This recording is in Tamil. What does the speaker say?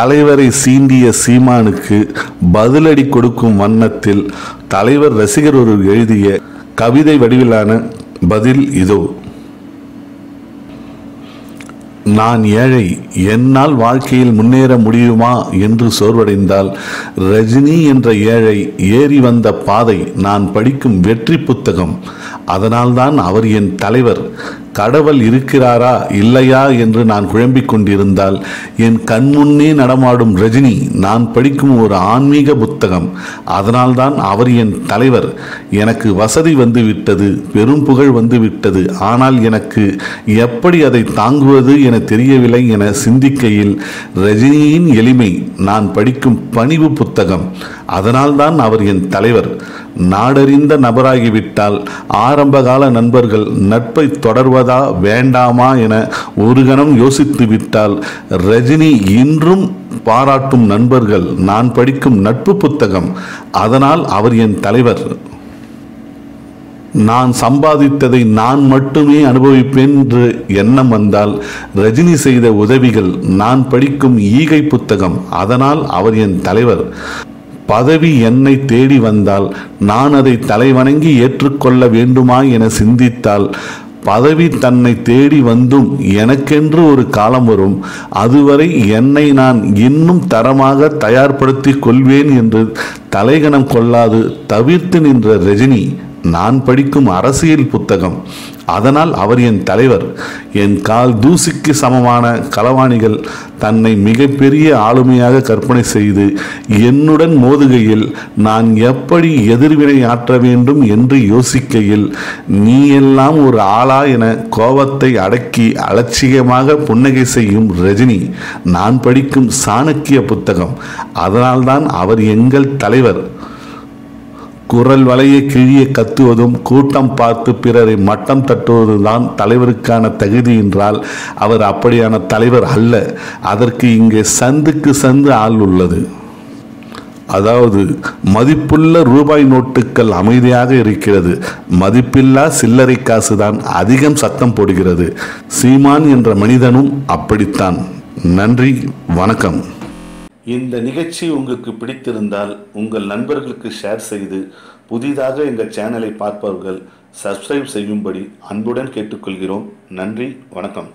தலைவரை சீண்டிய சீமானுக்கு பதிலடி கொடுக்கும் வண்ணத்தில் தலைவர் ரசிகர் ஒரு எழுதிய கவிதை வடிவிலான பதில் இதோ. நான் ஏழை என்னால் வாழ்க்கையில் முன்னேற முடியுமா என்று சோர்வடைந்தால் ரஜினி என்ற ஏழை ஏறி வந்த பாதை நான் படிக்கும் வெற்றி புத்தகம். அதனால்தான் அவர் என் தலைவர். கடவுள் இருக்கிறாரா இல்லையா என்று நான் குழம்பிக் கொண்டிருந்தால் என் கண்முன்னே நடமாடும் ரஜினி நான் படிக்கும் ஒரு ஆன்மீக புத்தகம். அதனால்தான் அவர் என் தலைவர். எனக்கு வசதி வந்து விட்டது பெரும் புகழ் வந்து விட்டது ஆனால் எனக்கு எப்படி அதை தாங்குவது என தெரியவில்லை என சிந்திக்கையில் ரஜினியின் எளிமை நான் படிக்கும் பணிவு புத்தகம். அதனால்தான் அவர் என் தலைவர். நாடறிந்த நபராகிவிட்டால் ஆரம்பகால நண்பர்கள் நட்பை போவதா வேண்டாமா என ஒரு கணம் யோசித்து விட்டால் ரஜினி இன்றும் பாராட்டும் நண்பர்கள் நான் படிக்கும் நட்பு புத்தகம் அதனால் அவர் என் தலைவர். நான் சம்பாதித்ததை நான் மட்டுமே அனுபவிப்பேன் என்று எண்ணம் வந்தால் ரஜினி செய்த உதவிகள் நான் படிக்கும் ஈகை புத்தகம் அதனால் அவர் என் தலைவர். பதவி என்னை தேடி வந்தால் நான் அதை தலைவணங்கி ஏற்றுக்கொள்ள வேண்டுமா என சிந்தித்தால் பதவி தன்னை தேடி வந்தும் எனக்கென்று ஒரு காலம் வரும். அதுவரை என்னை நான் இன்னும் தரமாக தயார்படுத்தி கொள்வேன் என்று தலைகணம் கொள்ளாது தவிர்த்து நின்ற ரஜினி நான் படிக்கும் அரசியல் புத்தகம். அதனால் அவர் என் தலைவர். என் கால் தூசிக்கு சமமான களவாணிகள் தன்னை மிகப்பெரிய ஆளுமையாக கற்பனை செய்து என்னுடன் மோதுகையில் நான் எப்படி எதிர்வினை ஆற்ற வேண்டும் என்று யோசிக்கையில் நீ எல்லாம் ஒரு ஆளா என கோபத்தை அடக்கி அலட்சியமாக புன்னகை செய்யும் ரஜினி நான் படிக்கும் சாணக்கிய புத்தகம். அதனால்தான் அவர் எங்கள் தலைவர். குரல் வலையை கிழிய கத்துவதும் கூட்டம் பார்த்து பிறரை மட்டம் தட்டுவதுதான் தலைவருக்கான தகுதி என்றால் அவர் அப்படியான தலைவர் அல்ல. அதற்கு இங்கே சந்துக்கு சந்து ஆள் உள்ளது. அதாவது மதிப்புள்ள ரூபாய் நோட்டுகள் அமைதியாக இருக்கிறது. மதிப்பில்லா சில்லறை காசு தான் அதிகம் சத்தம் போடுகிறது. சீமான் என்ற மனிதனும் அப்படித்தான். நன்றி வணக்கம். இந்த நிகழ்ச்சி உங்களுக்கு பிடித்திருந்தால் உங்கள் நண்பர்களுக்கு ஷேர் செய்து புதிதாக எங்கள் சேனலை பார்ப்பவர்கள் சப்ஸ்கிரைப் செய்யும்படி அன்புடன் கேட்டுக்கொள்கிறோம். நன்றி வணக்கம்.